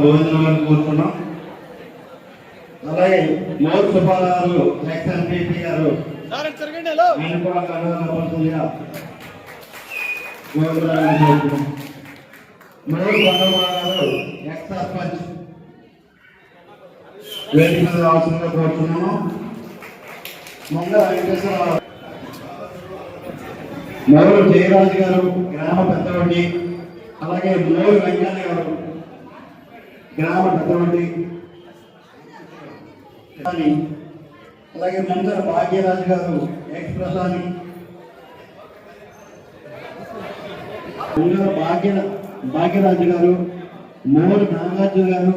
గోవిందరావు కోరుకున్నాం. అలాగే more Subbarao ex MPP గారు ఆయన కూడా పరిస్థితిగా గోవిందరావు కోరుకున్నాం. మూడు కొండబాబు గారు ఎక్స్ సర్పంచ్ వేదిక మీద రావాల్సిందిగా కోరుతున్నాము ముందు వెంకటేశ్వరరావు జయరాజు గారు గ్రామ పెద్దవండి. అలాగే మూడు వెంకన్న గారు. గ్రామ పెద్దవండి. అలాగే ముందర భాగ్యరాజు గారు ఎక్స్ప్రెస్ అని ముందర భాగ్య భాగ్యరాజు గారు మోరు నాగార్జున గారు